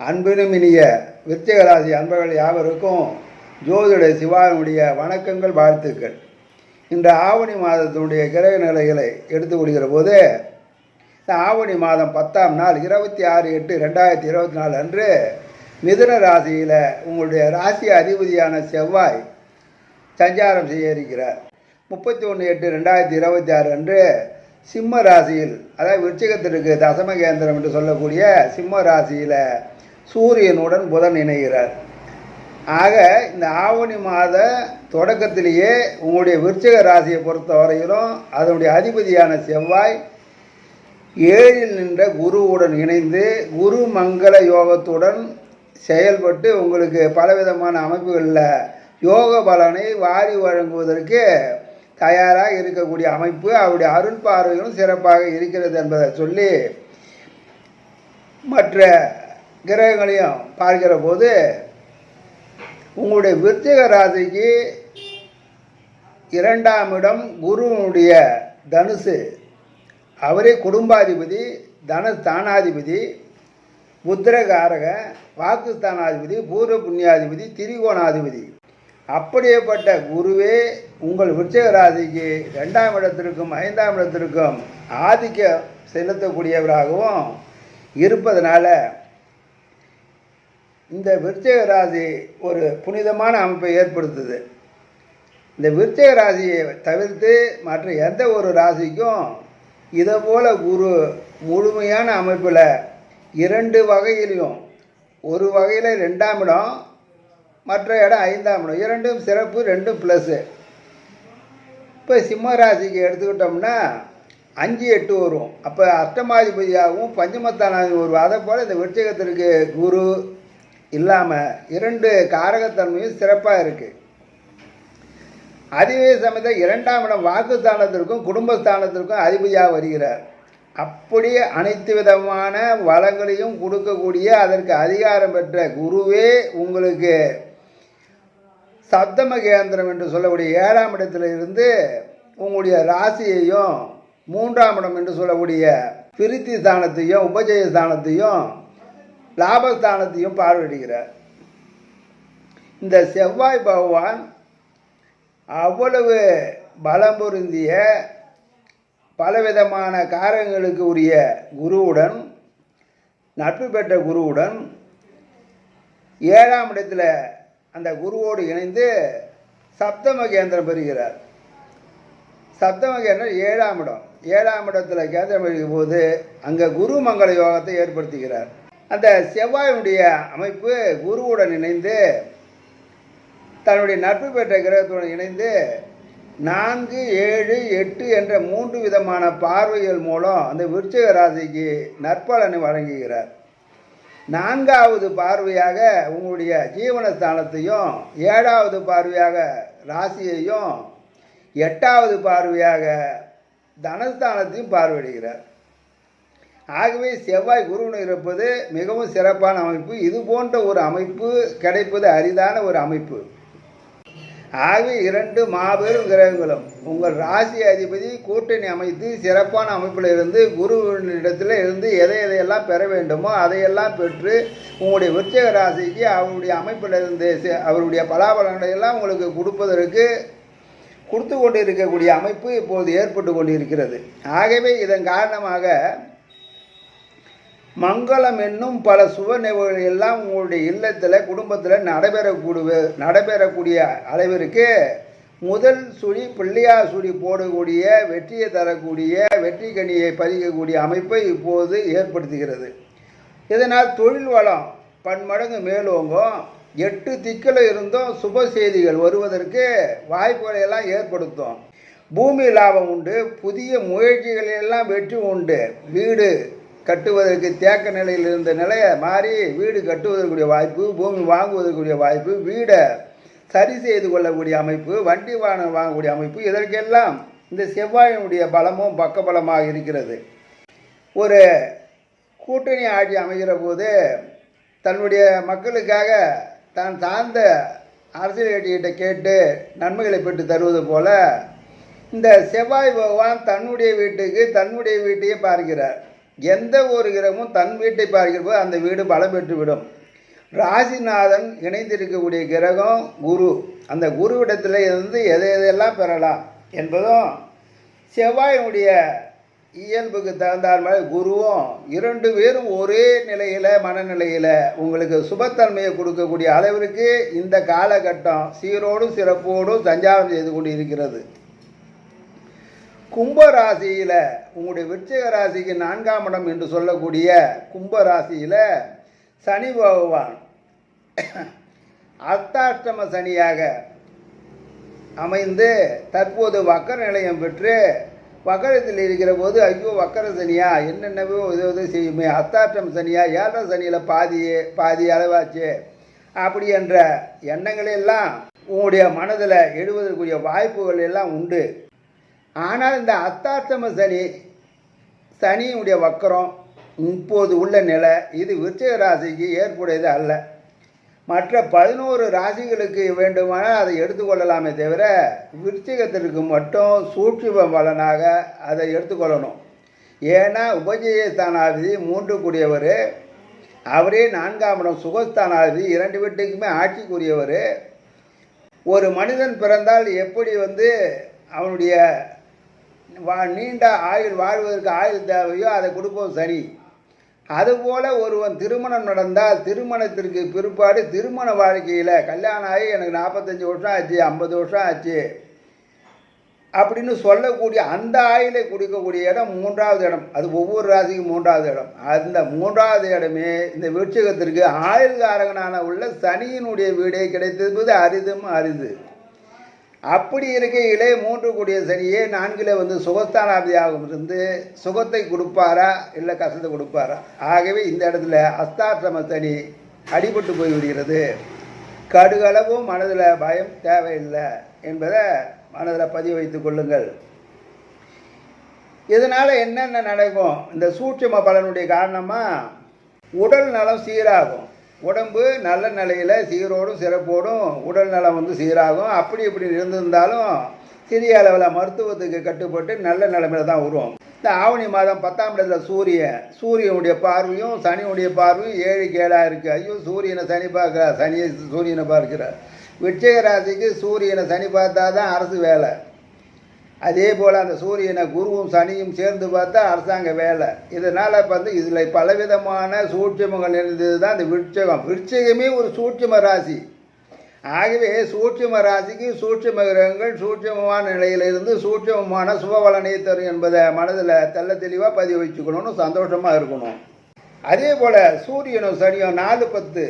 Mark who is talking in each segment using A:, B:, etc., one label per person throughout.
A: அன்பினும் இனிய விருச்சிகராசி அன்பர்கள் யாவருக்கும் ஜோதிட சிவானுடைய வணக்கங்கள் வாழ்த்துக்கள். இந்த ஆவணி மாதத்தினுடைய கிரக நிலைகளை எடுத்து கொள்கிற போது இந்த ஆவணி மாதம் பத்தாம் நாள் இருபத்தி ஆறு எட்டு ரெண்டாயிரத்தி இருபத்தி நாலு அன்று மிதுன ராசியில் உங்களுடைய ராசி அதிபதியான செவ்வாய் சஞ்சாரம் செய்ய இருக்கிறார். முப்பத்தி ஒன்று எட்டு ரெண்டாயிரத்தி இருபத்தி ஆறு அன்று சிம்ம ராசியில் அதாவது விருச்சிகத்திற்கு தசம கேந்திரம் என்று சொல்லக்கூடிய சிம்ம ராசியில் சூரியனுடன் புதன் இணைகிறார். ஆக இந்த ஆவணி மாத தொடக்கத்திலேயே உங்களுடைய விருச்சிக ராசியை பொறுத்த வரையிலும் அதனுடைய அதிபதியான செவ்வாய் ஏழில் நின்ற குருவுடன் இணைந்து குரு மங்கள யோகத்துடன் செயல்பட்டு உங்களுக்கு பலவிதமான அமைப்புகளில் யோக பலனை வாரி வழங்குவதற்கு தயாராக இருக்கக்கூடிய அமைப்பு அவருடைய அருள் பார்வைகளும் சிறப்பாக இருக்கிறது என்பதை சொல்லி மற்ற கிரகங்களையும் பார்க்கிற போது உங்களுடைய விருத்திக ராசிக்கு இரண்டாம் இடம் குருவனுடைய தனுசு. அவரே குடும்பாதிபதி தனஸ்தானாதிபதி புத்திரகாரக வாக்குஸ்தானாதிபதி பூர்வ புண்ணியாதிபதி திரிகோணாதிபதி. அப்படியேப்பட்ட குருவே உங்கள் விருச்சிக ராசிக்கு ரெண்டாம் இடத்திற்கும் ஐந்தாம் இடத்திற்கும் ஆதிக்கம் செலுத்தக்கூடியவராகவும் இருப்பதனால இந்த விருச்சிக ராசி ஒரு புனிதமான அமைப்பை ஏற்படுத்துது. இந்த விருச்சக ராசியை தவிர்த்து மற்ற எந்த ஒரு ராசிக்கும் இதை போல் குரு முழுமையான அமைப்பில் இரண்டு வகையிலையும் ஒரு வகையில் ரெண்டாம் இடம் மற்ற இடம் ஐந்தாம் இடம். இரண்டும் சிறப்பு ரெண்டும் ப்ளஸ்ஸு இப்போ சிம்மராசிக்கு எடுத்துக்கிட்டோம்னா அஞ்சு எட்டு வரும். அப்போ அஷ்டமாதிபதியாகவும் பஞ்சமத்தானாதி வரும் அதை போல் இந்த விருச்சகத்திற்கு குரு இல்லாமல் இரண்டு காரகத்தன்மையும் சிறப்பாக இருக்குது அதுவே சமயத்தில் இரண்டாம் இடம் வாக்குஸ்தானத்திற்கும் குடும்பஸ்தானத்திற்கும் அதிபதியாக வருகிறார். அப்படியே அனைத்து விதமான வளங்களையும் கொடுக்கக்கூடிய அதற்கு அதிகாரம் பெற்ற குருவே உங்களுக்கு சப்தம கேந்திரம் என்று சொல்லக்கூடிய ஏழாம் இடத்துல இருந்து உங்களுடைய ராசியையும் மூன்றாம் இடம் என்று சொல்லக்கூடிய பிரித்தி ஸ்தானத்தையும் உபஜய ஸ்தானத்தையும் லாபஸ்தானத்தையும் பார்வையிடுகிறார். இந்த செவ்வாய் பகவான் அவ்வளவு பலம் பொருந்திய பலவிதமான காரங்களுக்கு உரிய குருவுடன் நட்பு பெற்ற குருவுடன் ஏழாம் இடத்துல அந்த குருவோடு இணைந்து சப்தமகேந்திரம் பெறுகிறார். சப்தமகேந்திரம் ஏழாம் இடம். ஏழாம் இடத்துல கேந்திரம் பெறும் போது அங்கே குரு மங்கள யோகத்தை ஏற்படுத்துகிறார். அந்த செவ்வாயுடைய அமைப்பு குருவுடன் இணைந்து தன்னுடைய நட்பு பெற்ற கிரகத்துடன் இணைந்து நான்கு ஏழு எட்டு என்ற மூன்று விதமான பார்வைகள் மூலம் அந்த விருச்சிக ராசிக்கு நற்பலனை வழங்குகிறார். நான்காவது பார்வையாக உங்களுடைய ஜீவனஸ்தானத்தையும் ஏழாவது பார்வையாக ராசியையும் எட்டாவது பார்வையாக தனஸ்தானத்தையும் பார்வையிடுகிறார். ஆகவே செவ்வாய் குருவன் இருப்பது மிகவும் சிறப்பான அமைப்பு. இது போன்ற ஒரு அமைப்பு கிடைப்பது அரிதான ஒரு அமைப்பு. ஆகவே இரண்டு மாபெரும் கிரகங்களும் உங்கள் ராசி அதிபதி கூட்டணி அமைத்து சிறப்பான அமைப்பில் இருந்து குருவினிடத்தில் இருந்து எதை எதையெல்லாம் பெற வேண்டுமோ அதையெல்லாம் பெற்று உங்களுடைய விருச்சக ராசிக்கு அவருடைய அமைப்பில் இருந்து அவருடைய பலாபலங்களை எல்லாம் உங்களுக்கு கொடுப்பதற்கு கொடுத்து கொண்டு இருக்கக்கூடிய அமைப்பு இப்போது ஏற்பட்டு கொண்டு இருக்கிறது ஆகவே இதன் காரணமாக மங்களம் என்னும் பல சுப நிகழ்வுகள் எல்லாம் உங்களுடைய இல்லத்தில் குடும்பத்தில் நடைபெறக்கூடிய நடைபெறக்கூடிய அளவிற்கு முதல் சுழி பிள்ளையார் சுழி போடக்கூடிய வெற்றியை தரக்கூடிய வெற்றி கனியை பதிக்கக்கூடிய அமைப்பை இப்போது ஏற்படுத்துகிறது. இதனால் தொழில் வளம் பன்மடங்கு மேலோங்கும். எட்டு திக்கில் இருந்தும் சுப செய்திகள் வருவதற்கு வாய்ப்புகளை எல்லாம் ஏற்படுத்தும். பூமி லாபம் உண்டு புதிய முயற்சிகளெல்லாம் வெற்றி உண்டு. வீடு கட்டுவதற்கு தேக்க நிலையில் இருந்த நிலையை மாறி வீடு கட்டுவதற்குரிய வாய்ப்பு பூமி வாங்குவதற்குரிய வாய்ப்பு வீடை சரி செய்து கொள்ளக்கூடிய அமைப்பு வண்டி வாகனம் வாங்கக்கூடிய அமைப்பு இதற்கெல்லாம் இந்த செவ்வாயினுடைய பலமும் பக்கபலமாக இருக்கிறது. ஒரு கூட்டணி ஆட்சி அமைகிற போது தன்னுடைய மக்களுக்காக தான் சார்ந்த அரசியல் கட்சிகிட்ட கேட்டு நன்மைகளை பெற்று தருவது போல இந்த செவ்வாய் பகவான் தன்னுடைய வீட்டுக்கு தன்னுடைய வீட்டையே பார்க்கிறார். எந்த ஒரு கிரகமும் தன் வீட்டை பார்க்கிற போது அந்த வீடு பலம் பெற்று விடும் ராசிநாதன் இணைந்திருக்கக்கூடிய கிரகம் குரு. அந்த குருவிடத்தில் இருந்து எதை எதையெல்லாம் பெறலாம் என்பதும் செவ்வாயினுடைய இயல்புக்கு தகுந்தார் மாதிரி குருவும் இரண்டு பேரும் ஒரே நிலையில் மனநிலையில் உங்களுக்கு சுபத்தன்மையை கொடுக்கக்கூடிய அளவிற்கு இந்த காலகட்டம் சீரோடும் சிறப்போடும் சஞ்சாரம் செய்து கொண்டு இருக்கிறது கும்பராசியில் உங்களுடைய விருச்சிக ராசிக்கு நான்காம் இடம் என்று சொல்லக்கூடிய கும்பராசியில் சனி பகவான் அர்த்தாஷ்டம சனியாக அமைந்து தற்போது வக்கர நிலையம் பெற்று வக்கரத்தில் இருக்கிற போது ஐயோ வக்கர சனியா என்னென்னவோ உதவி செய்யுமே அர்த்தாஷ்டம சனியா ஏழரை சனியில் பாதி பாதி அளவாச்சு அப்படி என்ற எண்ணங்களெல்லாம் உங்களுடைய மனதில் எழுவதற்குரிய வாய்ப்புகள் எல்லாம் உண்டு. ஆனால் இந்த அத்தாத்தம சனி சனியுடைய வக்கரம் இப்போது உள்ள நிலை இது விருச்சிக ராசிக்கு ஏற்புடையது அல்ல. மற்ற பதினோரு ராசிகளுக்கு வேண்டுமானால் அதை எடுத்துக்கொள்ளலாமே தவிர விருச்சிகத்திற்கு மட்டும் சூட்சும பலனாக அதை எடுத்துக்கொள்ளணும் ஏன்னா உபஜயஸ்தானாதிபதி மூன்று கூடியவர் அவரே நான்காம் இடம் சுகஸ்தானாதிபதி இரண்டு வீட்டுக்குமே ஆட்சிக்குரியவர். ஒரு மனிதன் பிறந்தால் எப்படி வந்து அவனுடைய வா நீண்ட ஆயுள் வாழ்வதற்கு ஆயுள் தேவையோ அதை கொடுப்போம் சனி அதுபோல் ஒருவன் திருமணம் நடந்தால் திருமணத்திற்கு பிற்பாடு திருமண வாழ்க்கையில் கல்யாணம் ஆகி எனக்கு நாற்பத்தஞ்சு வருஷம் ஆச்சு ஐம்பது வருஷம் ஆச்சு. அப்படின்னு சொல்லக்கூடிய அந்த ஆயிலை கொடுக்கக்கூடிய இடம் மூன்றாவது இடம். அது ஒவ்வொரு ராசிக்கும் மூன்றாவது இடம். அந்த மூன்றாவது இடமே இந்த விருட்சிகத்திற்கு ஆயுள்காரகனான உள்ள சனியினுடைய வீடே கிடைத்திருப்பது அரிதும் அரிது. அப்படி இருக்கையிலே மூன்று கூடிய சனியே நான்கில் வந்து சுகஸ்தானாதியாக இருந்து சுகத்தை கொடுப்பாரா? இல்லை கஷ்டத்தை கொடுப்பாரா? ஆகவே இந்த இடத்துல அஸ்தாசிரம சனி அடிபட்டு போய்விடுகிறது. கடுகளவும் மனதில் பயம் தேவையில்லை என்பதை மனதில் பதிவு வைத்துக் கொள்ளுங்கள். இதனால் என்னென்ன நடக்கும்? இந்த சூட்சும பலனுடைய காரணமாக உடல் நலம் சீராகும். உடம்பு நல்ல நிலையில் சீரோடும் சிறப்போடும் உடல் நலம் வந்து சீராகும். அப்படி இப்படி இருந்திருந்தாலும் சிறிய அளவில் மருத்துவத்துக்கு கட்டுப்பட்டு நல்ல நிலைமையில தான் வருவோம் இந்த ஆவணி மாதம் பத்தாம் இடத்துல சூரியன் சூரியனுடைய பார்வையும் சனியுடைய பார்வையும் ஏழு ஏழாக இருக்குது ஐயோ சூரியனை சனி பார்க்குறா சனியை சூரியனை பார்க்கிறார். விட்சயராசிக்கு ராசிக்கு சூரியனை சனி பார்த்தா தான் அரசு வேலை. அதே போல் அந்த சூரியனை குருவும் சனியும் சேர்ந்து பார்த்தா அரசாங்க வேலை. இதனால் வந்து இதில் பலவிதமான சூட்சமங்கள் இருந்தது தான் இந்த விருட்சகம். விருட்சகமே ஒரு சூட்சம ராசி. ஆகவே சூட்சம ராசிக்கு சூட்சம கிரகங்கள் சூட்சமமான நிலையிலிருந்து சூட்சமமான சுபபலனை தரும் என்பதை மனதில் தெல்ல தெளிவாக பதிவு வச்சுக்கணும்னு சந்தோஷமாக இருக்கணும். அதே போல் சூரியனும் சனியும் நாலு பத்து.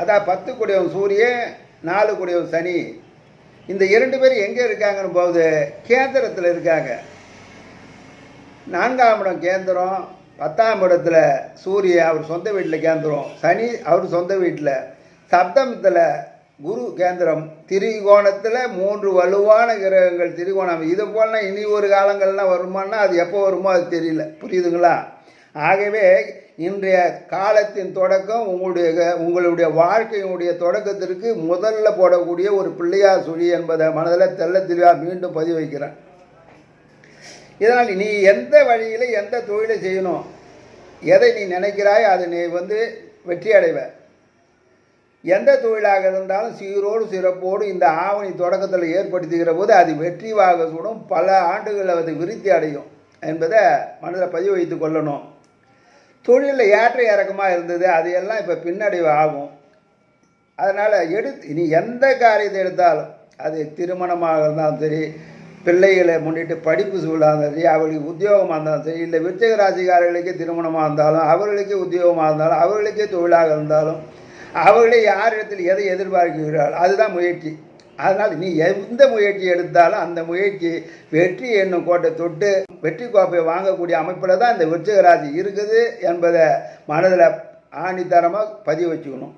A: அதான் பத்து கூடியவன் சூரியன் நாலு கூடியவன் சனி. இந்த இரண்டு பேர் எங்கே இருக்காங்கன்னு போகுது? கேந்திரத்தில் இருக்காங்க. நான்காம் இடம் கேந்திரம் பத்தாம் இடத்துல சூரிய அவர் சொந்த வீட்டில் கேந்திரம். சனி அவர் சொந்த வீட்டில். சப்தமத்தில் குரு கேந்திரம். திரிகோணத்தில் மூன்று வலுவான கிரகங்கள். திரிகோணம் இது போலனா இனி ஒரு காலங்கள்லாம் வருமானா அது எப்போ வருமோ அது தெரியல. புரியுதுங்களா? ஆகவே இன்றைய காலத்தின் தொடக்கம் உங்களுடைய உங்களுடைய வாழ்க்கையினுடைய தொடக்கத்திற்கு முதல்ல போடக்கூடிய ஒரு பிள்ளையார் சுழி என்பதை மனதில் தெள்ள தெளிவாக மீண்டும் பதிவு வைக்கிறேன். இதனால் நீ எந்த வழியில் எந்த தொழிலை செய்யணும் எதை நீ நினைக்கிறாய் அதை நீ வந்து வெற்றி அடைவ. எந்த தொழிலாக இருந்தாலும் சீரோடு சிறப்போடு இந்த ஆவணி தொடக்கத்தில் ஏற்படுத்துகிற போது அது வெற்றி வாக சூடும் பல ஆண்டுகளில் அது விருத்தி அடையும் என்பதை மனதில் பதிவு வைத்து கொள்ளணும். தொழிலில் ஏற்ற இறக்கமாக இருந்தது அது எல்லாம் இப்போ பின்னடைவு ஆகும். அதனால் எடுத்து நீ எந்த காரியத்தை எடுத்தாலும் அது திருமணமாக இருந்தாலும் சரி பிள்ளைகளை முன்னிட்டு படிப்பு சூழலாக இருந்தாலும் சரி அவர்களுக்கு உத்தியோகமாக இருந்தாலும் சரி இல்லை விருச்சிக ராசிக்காரர்களுக்கே திருமணமாக இருந்தாலும் அவர்களுக்கே உத்தியோகமாக இருந்தாலும் அவர்களுக்கே தொழிலாக இருந்தாலும் அவர்களே யாரிடத்தில் எதை எதிர்பார்க்கிறார்கள் அதுதான் முயற்சி. அதனால் நீ எந்த முயற்சி எடுத்தாலும் அந்த முயற்சி வெற்றி என்னும் கோட்டை தொட்டு வெற்றி கோப்பையை வாங்கக்கூடிய அமைப்பில் தான் இந்த விருச்சிக ராசி இருக்குது என்பதை மனதில் ஆணித்தரமாக பதிவு வச்சுக்கணும்.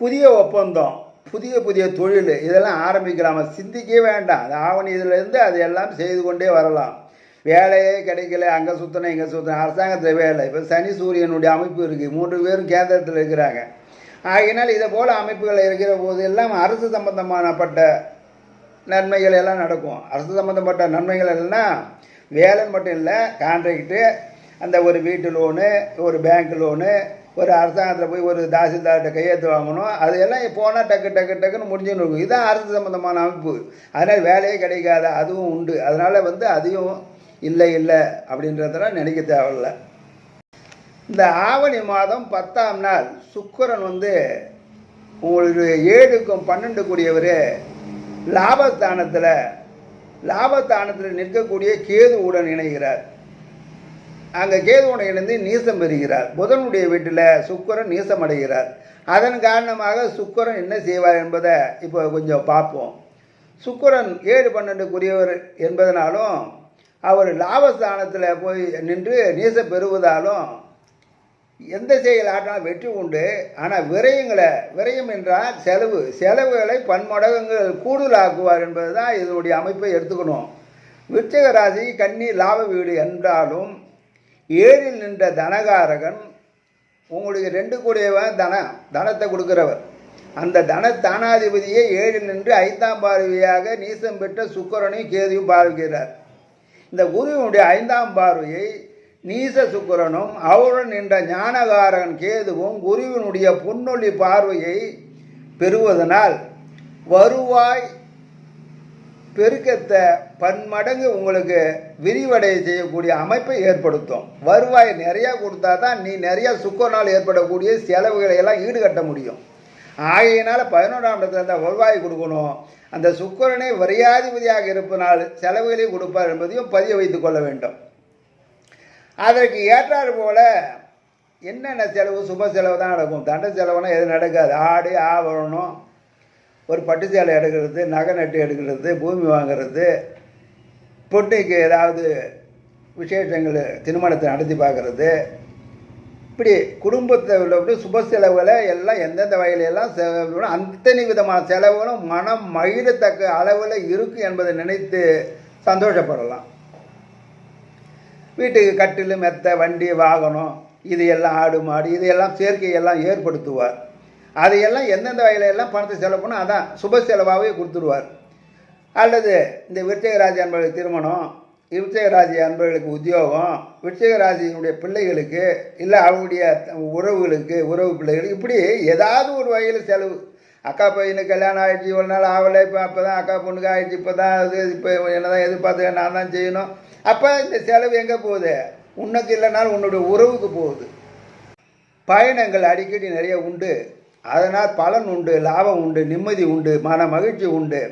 A: புதிய ஒப்பந்தம் புதிய புதிய தொழில் இதெல்லாம் ஆரம்பிக்கலாமா. சிந்திக்கவே வேண்டாம். அது ஆவணி இதிலேருந்து அது எல்லாம் செய்து கொண்டே வரலாம். வேலையே கிடைக்கல. அங்கே சுற்றின இங்கே சுற்றின அரசாங்கத்தில் வேலை. இப்போ சனி சூரியனுடைய அமைப்பு இருக்குது மூன்று பேரும் கேந்திரத்தில் இருக்கிறாங்க. ஆகையினால் இதை போல் அமைப்புகள் இருக்கிற போது எல்லாம் அரசு சம்பந்தமானப்பட்ட நன்மைகள் எல்லாம் நடக்கும். அரசு சம்பந்தப்பட்ட நன்மைகள் எல்லாம் வேலைன்னு மட்டும் இல்லை கான்ட்ராக்டு அந்த ஒரு வீட்டு லோனு ஒரு பேங்க் லோனு ஒரு அரசாங்கத்தில் போய் ஒரு தாசில்தார்கிட்ட கையெழுத்து வாங்கணும். அதையெல்லாம் போனால் டக்கு டக்கு டக்குன்னு முடிஞ்சுன்னு இருக்கும். இதுதான் அரசு சம்மந்தமான அமைப்பு. அதனால் வேலையே கிடைக்காது அதுவும் உண்டு. அதனால் வந்து அதையும் இல்லை இல்லை அப்படின்றதெல்லாம் நினைக்க தேவையில்லை. இந்த ஆவணி மாதம் பத்தாம் நாள் சுக்கரன் வந்து உங்களுக்கு ஏழுக்கும் பன்னெண்டு கூடியவர் லாபஸ்தானத்தில் லாபஸ்தானத்தில் நிற்கக்கூடிய கேதுவுடன் இணைகிறார். அங்கே கேதுவுடன் இணைந்து நீசம் பெறுகிறார். புதனுடைய வீட்டில் சுக்கரன் நீசம் அடைகிறார். அதன் காரணமாக சுக்கரன் என்ன செய்வார் என்பதை இப்போ கொஞ்சம் பார்ப்போம். சுக்கரன் ஏழு பன்னெண்டுக்குரியவர் என்பதனாலும் அவர் லாபஸ்தானத்தில் போய் நின்று நீசம் பெறுவதாலும் எந்த செயல் ஆற்றினாலும் வெற்றி உண்டு. ஆனால் விரயங்களை விரயம் என்றால் செலவு. செலவுகளை பன்மடங்குகள் கூடுதலாக்குவார் என்பது தான் இதனுடைய அமைப்பை எடுத்துக்கணும். விருச்சிக ராசி கன்னி லாப வீடு என்றாலும் ஏழில் நின்ற தனகாரகன் உங்களுக்கு ரெண்டு கூடியவன் தனம் தனத்தை கொடுக்குறவர். அந்த தன தானாதிபதியை ஏழில் நின்று ஐந்தாம் பார்வையாக நீசம் பெற்ற சுக்கரனையும் கேதுவும் பார்வைக்கிறார் இந்த குருவினுடைய ஐந்தாம் பார்வையை நீச சுக்கிரனும் அவருடன் நின்ற ஞானகாரகன் கேதுவும் குருவினுடைய புன்னொழி பார்வையை பெறுவதனால் வருவாய் பெருக்கத்தை பன்மடங்கு உங்களுக்கு விரிவடைய செய்யக்கூடிய அமைப்பை ஏற்படுத்தும். வருவாய் நிறையா கொடுத்தா தான் நீ நிறையா சுக்கரனால் ஏற்படக்கூடிய செலவுகளை எல்லாம் ஈடுகட்ட முடியும். ஆகையினால் பதினொன்றாம் இடத்துல அந்த வருவாய் கொடுக்கணும். அந்த சுக்கரனை வரியாதிபதியாக இருப்பதனால் செலவுகளை கொடுப்பார் என்பதையும் பதிய வைத்துக் கொள்ள வேண்டும். அதற்கு ஏற்றாறு போல என்னென்ன செலவு சுப செலவு தான் நடக்கும்? தண்ட செலவுனா எதுவும் நடக்காது. ஆடு ஆவரணம் ஒரு பட்டு சேலை எடுக்கிறது நகை நட்டு எடுக்கிறது பூமி வாங்குறது பொண்ணுக்கு ஏதாவது விசேஷங்கள் திருமணத்தை நடத்தி பார்க்குறது. இப்படி குடும்பத்தை விட சுப செலவில் எல்லாம் எந்தெந்த வகையிலெல்லாம் செலவு அத்தனை விதமான செலவுகளும் மனம் மகிழத்தக்க அளவில் இருக்கும் என்பதை நினைத்து சந்தோஷப்படலாம். வீட்டுக்கு கட்டில் மெத்த வண்டி வாகனம் இது எல்லாம் ஆடு மாடு இதையெல்லாம் சேர்க்கையெல்லாம் ஏற்படுத்துவார். அதையெல்லாம் எந்தெந்த வகையில எல்லாம் பணத்தை செலவு பண்ணால் அதான் சுப செலவாகவே கொடுத்துருவார். அல்லது இந்த விருச்சகராஜி அன்பர்களுக்கு திருமணம் விருச்சகராஜி அன்பர்களுக்கு உத்தியோகம் விருச்சகராஜியினுடைய பிள்ளைகளுக்கு இல்லை அவங்களுடைய உறவுகளுக்கு உறவு பிள்ளைகளுக்கு இப்படி ஏதாவது ஒரு வகையில் செலவு. அக்கா பையனுக்கு கல்யாணம் ஆகிடுச்சு இவ்வளோ நாள் ஆகலை இப்போ அப்போ தான் அக்கா பொண்ணுக்கு ஆகிடுச்சு இப்போ தான் அது இப்போ என்ன தான் எதிர்பார்த்து நான் தான் செய்யணும். அப்போ இந்த செலவு எங்கே போகுது? உனக்கு இல்லைனாலும் உன்னுடைய உறவுக்கு போகுது. பயணங்கள் அடிக்கடி நிறைய உண்டு. அதனால் பலன் உண்டு லாபம் உண்டு நிம்மதி உண்டு மன மகிழ்ச்சி உண்டு.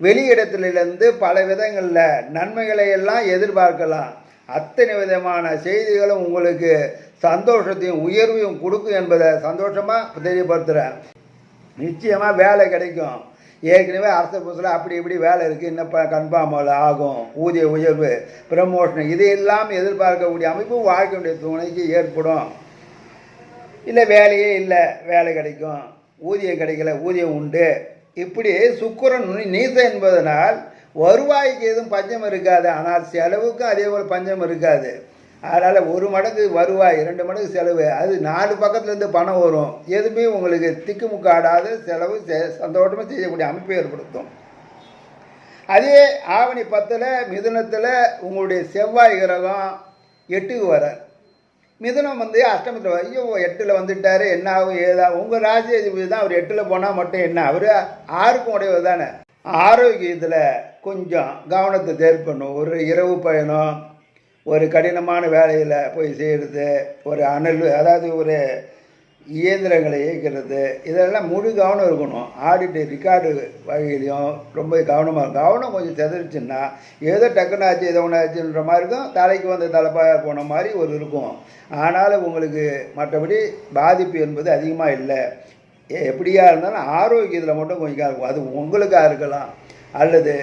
A: வெளியிடத்திலிருந்து பல விதங்களில் நன்மைகளை எல்லாம் எதிர்பார்க்கலாம். அத்தனை விதமான செய்திகளும் உங்களுக்கு சந்தோஷத்தையும் உயர்வையும் கொடுக்கும் என்பதை சந்தோஷமாக தெரியப்படுத்துகிறேன் நிச்சயமாக வேலை கிடைக்கும். ஏற்கனவே அரசு புதுசில் அப்படி இப்படி வேலை இருக்குது இன்னும் கன்ஃபார்ம் ஆகும் ஊதிய உயர்வு ப்ரமோஷன் இதையெல்லாம் எதிர்பார்க்கக்கூடிய அமைப்பு வாழ்க்கையுடைய துணைக்கு ஏற்படும். இல்லை வேலையே இல்லை வேலை கிடைக்கும் ஊதியம் கிடைக்கல ஊதியம் உண்டு. இப்படி சுக்கிரன் நீச என்பதனால் வருவாய்க்கு எதுவும் பஞ்சம் இருக்காது. ஆனால் செலவுக்கும் அதே போல் பஞ்சம் இருக்காது. அதனால் ஒரு மடங்கு வருவாய் ரெண்டு மடங்கு செலவு. அது நாலு பக்கத்துலேருந்து பணம் வரும். எதுவுமே உங்களுக்கு திக்குமுக்காடாத செலவு சந்தோஷமாக செய்யக்கூடிய அமைப்பை ஏற்படுத்தும். அதே ஆவணி பத்தில் மிதுனத்தில் உங்களுடைய செவ்வாய் கிரகம் எட்டுக்கு வர. மிதுனம் வந்து அஷ்டமத்தில் ஐயோ எட்டில் வந்துட்டார் என்ன ஆகும் ஏதா உங்கள் ராசி தான் அவர் எட்டில் போனால் மட்டும் என்ன? அவர் ஆறுக்கும் உடையவர் தானே. ஆரோக்கியத்தில் கொஞ்சம் கவனத்தை தேர்ப்பணும் ஒரு இரவு பயணம் ஒரு கடினமான வேலையில் போய் செய்கிறது ஒரு அனல் அதாவது ஒரு இயந்திரங்களை இயக்கிறது இதெல்லாம் முழு கவனம் இருக்கணும். ஆடிட்டு ரெக்கார்டு வகையிலையும் ரொம்ப கவனமாக இருக்கும் கவனம் கொஞ்சம் செதறிச்சுன்னா ஏதோ டக்குன்னு ஆச்சு ஒன்றாச்சுன்ற ஒன்று ஆச்சுன்ற மாதிரி இருக்கும். தலைக்கு வந்து தலைப்பாக போன மாதிரி ஒரு இருக்கும். ஆனாலும் உங்களுக்கு மற்றபடி பாதிப்பு என்பது அதிகமாக இல்லை. எப்படியா இருந்தாலும் ஆரோக்கியத்தில் மட்டும் கொஞ்சம் இருக்கும் அது உங்களுக்காக இருக்கலாம். அல்லது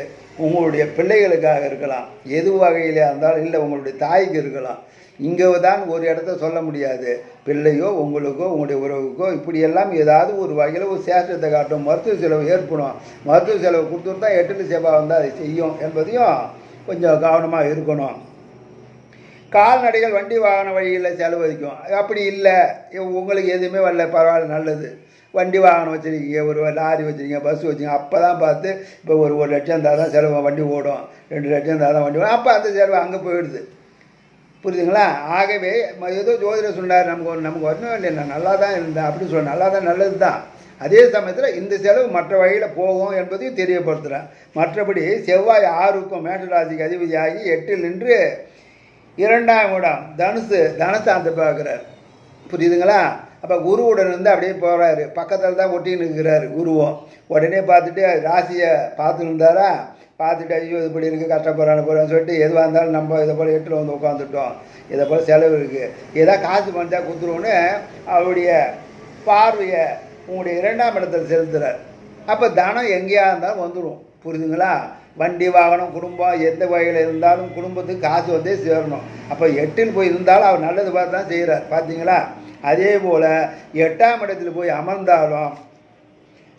A: உங்களுடைய பிள்ளைகளுக்காக இருக்கலாம். எது வகையிலே இருந்தாலும் இல்லை உங்களுடைய தாய்க்கு இருக்கலாம். இங்கே தான் ஒரு இடத்த சொல்ல முடியாது. பிள்ளையோ உங்களுக்கோ உங்களுடைய உறவுக்கோ இப்படியெல்லாம் ஏதாவது ஒரு வகையில் ஒரு சேற்றத்தை காட்டும். மருத்துவ செலவு ஏற்படும். மருத்துவ செலவு கொடுத்துருந்தா எட்டு செவ்வாய் வந்து அதை செய்யும் என்பதையும் கொஞ்சம் கவனமாக இருக்கணும். கால்நடைகள் வண்டி வாகன வழியில் செலவழிக்கும். அப்படி இல்லை. உங்களுக்கு எதுவுமே வரல. பரவாயில்ல நல்லது. வண்டி வாகனம் வச்சுருக்கீங்க ஒரு லாரி வச்சுருக்கீங்க பஸ் வச்சுருக்கீங்க அப்போ தான் பார்த்து இப்போ ஒரு ஒரு லட்சம் இருந்தால் தான் செலவு வண்டி ஓடும். ரெண்டு லட்சம் இருந்தால் தான் வண்டி ஓடும். அப்போ அந்த செலவு அங்கே போயிடுது. புரியுதுங்களா? ஆகவே ஏதோ ஜோதிடர் சொன்னார் நமக்கு ஒரு நமக்கு வரணும் இல்லை நான் நல்லா தான் இருந்தேன் அப்படின்னு சொல்ல நல்லா தான் நல்லது தான் அதே சமயத்தில் இந்த செலவு மற்ற வழியில் போகும் என்பதையும் தெரியப்படுத்துகிறேன் மற்றபடி செவ்வாய் ஆறுக்கும் மேஷராசிக்கு அதிபதியாகி எட்டில் நின்று இரண்டாம் இடம் தனுசு அந்த பார்க்குறார். புரியுதுங்களா? அப்போ குருவுடன் வந்து அப்படியே போகிறாரு பக்கத்தில் தான் ஒட்டின்னு இருக்கிறாரு குருவும். உடனே பார்த்துட்டு ராசியை பார்த்துன்னு இருந்தாரா பார்த்துட்டு ஐயோ இது இப்படி இருக்குது கஷ்டப்படுறான்னு போகிறான்னு சொல்லிட்டு எதுவாக இருந்தாலும் நம்ம இதை போல் எட்டில் வந்து உட்காந்துட்டோம் இதை போல் செலவு இருக்குது ஏதாவது காசு வந்தால் கொடுத்துருவோன்னு அவருடைய பார்வையை உங்களுடைய இரண்டாம் இடத்துல செலுத்துறார். அப்போ தனம் எங்கேயா இருந்தாலும் வந்துடும் புரியுதுங்களா வண்டி வாகனம் குடும்பம் எந்த வகையில் இருந்தாலும் குடும்பத்துக்கு காசு வந்தே சேரணும். அப்போ எட்டில் போய் இருந்தாலும் அவர் நல்லது பார்த்து தான் செய்கிறார் பார்த்தீங்களா அதே போல் எட்டாம் இடத்துல போய் அமர்ந்தாலும்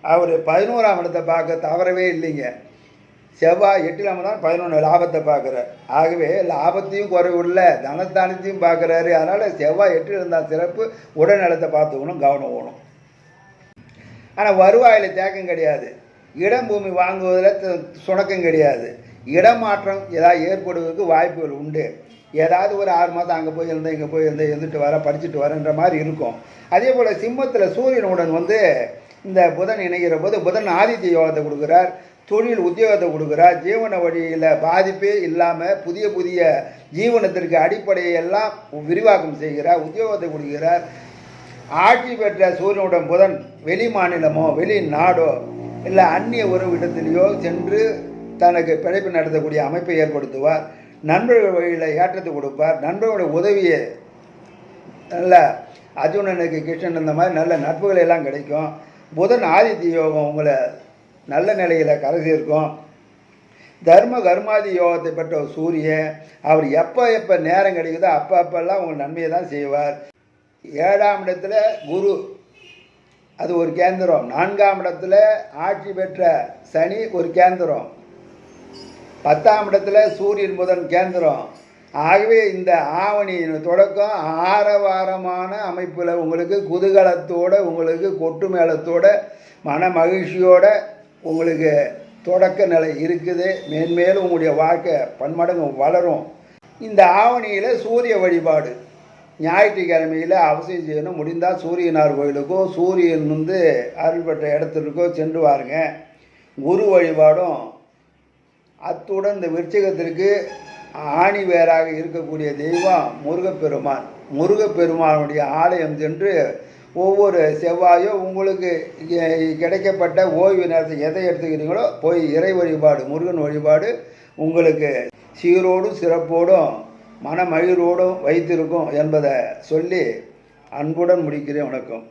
A: அவர் பதினோராம் இடத்தை பார்க்க தவறவே இல்லைங்க. செவ்வாய் எட்டில் அமர்ந்தாலும் பதினொன்று லாபத்தை பார்க்குறார். ஆகவே லாபத்தையும் குறைவில்லை தனத்தானத்தையும் பார்க்குறாரு. அதனால் செவ்வாய் எட்டில் இருந்தால் சிறப்பு உடல்நலத்தை பார்த்துக்கணும் கவனம் ஓணும் ஆனால் வருவாயில் தேக்கம் கிடையாது. இடம் பூமி வாங்குவதில் சுணக்கம் கிடையாது. இடமாற்றம் ஏதாவது ஏற்படுவதற்கு வாய்ப்புகள் உண்டு. ஏதாவது ஒரு ஆறு மாதம் அங்கே போய் இருந்தேன் இங்கே போய் இருந்தேன் இருந்துட்டு வர படிச்சுட்டு வரேன்ற மாதிரி இருக்கும். அதே போல் சிம்மத்தில் சூரியனுடன் வந்து இந்த புதன் இணைகிற போது புதன் ஆதித்ய யோகத்தை கொடுக்குறார் தொழில் உத்தியோகத்தை கொடுக்குறார் ஜீவன வழியில் பாதிப்பே இல்லாமல் புதிய புதிய ஜீவனத்திற்கு அடிப்படையெல்லாம் விரிவாக்கம் செய்கிறார் உத்தியோகத்தை கொடுக்கிறார். ஆட்சி பெற்ற சூரியனுடன் புதன் வெளி மாநிலமோ வெளி நாடோ இல்லை அந்நிய உறவு இடத்திலேயோ சென்று தனக்கு பிழைப்பு நடத்தக்கூடிய அமைப்பை ஏற்படுத்துவார். நண்பர்கள் வழியில் ஏற்றத்தை கொடுப்பார். நண்பர்களுடைய உதவியை நல்ல அர்ஜுனனுக்கு கிருஷ்ணன் இந்த மாதிரி நல்ல நட்புகள் எல்லாம் கிடைக்கும். புதன் ஆதித்ய யோகம் உங்களை நல்ல நிலையில் கரை சேர்க்கும் தர்ம கர்மாதி யோகத்தை பெற்ற சூரியன் அவர் எப்போ எப்போ நேரம் கிடைக்குதோ அப்போ அப்பெல்லாம் உங்கள் நன்மையை தான் செய்வார். ஏழாம் இடத்துல குரு அது ஒரு கேந்திரம். நான்காம் இடத்துல ஆட்சி பெற்ற சனி ஒரு கேந்திரம். பத்தாம் இடத்துல சூரியன் புதன் கேந்திரம். ஆகவே இந்த ஆவணியின் தொடக்கம் ஆரவாரமான அமைப்பில் உங்களுக்கு குதூகலத்தோட உங்களுக்கு கொட்டு மேளத்தோட மன மகிழ்ச்சியோட உங்களுக்கு தொடக்க நிலை இருக்குது. மேன்மேலும் உங்களுடைய வாழ்க்கை பன்மடங்கு வளரும். இந்த ஆவணியில் சூரிய வழிபாடு. ஞாயிற்றுக்கிழமையில் அவசியம் செய்யணும். முடிந்தால் சூரியனார் கோயிலுக்கோ சூரியன் வந்து அருள்பட்ட இடத்திற்கோ சென்று வாருங்க. குரு வழிபாடும் அத்துடன் இந்த விருச்சகத்திற்கு ஆணி வேராக இருக்கக்கூடிய தெய்வம் முருகப்பெருமான். முருகப்பெருமானுடைய ஆலயம் சென்று ஒவ்வொரு செவ்வாயோ உங்களுக்கு இ- கிடைக்கப்பட்ட ஓய்வு நேரத்தை எதை எடுத்துக்கிறீங்களோ போய் இறை வழிபாடு முருகன் வழிபாடு உங்களுக்கு சீரோடும் சிறப்போடும் மன மகிழ்வோடும் வைத்திருக்கும் என்பதை சொல்லி அன்புடன் முடிக்கிறேன். வணக்கம்.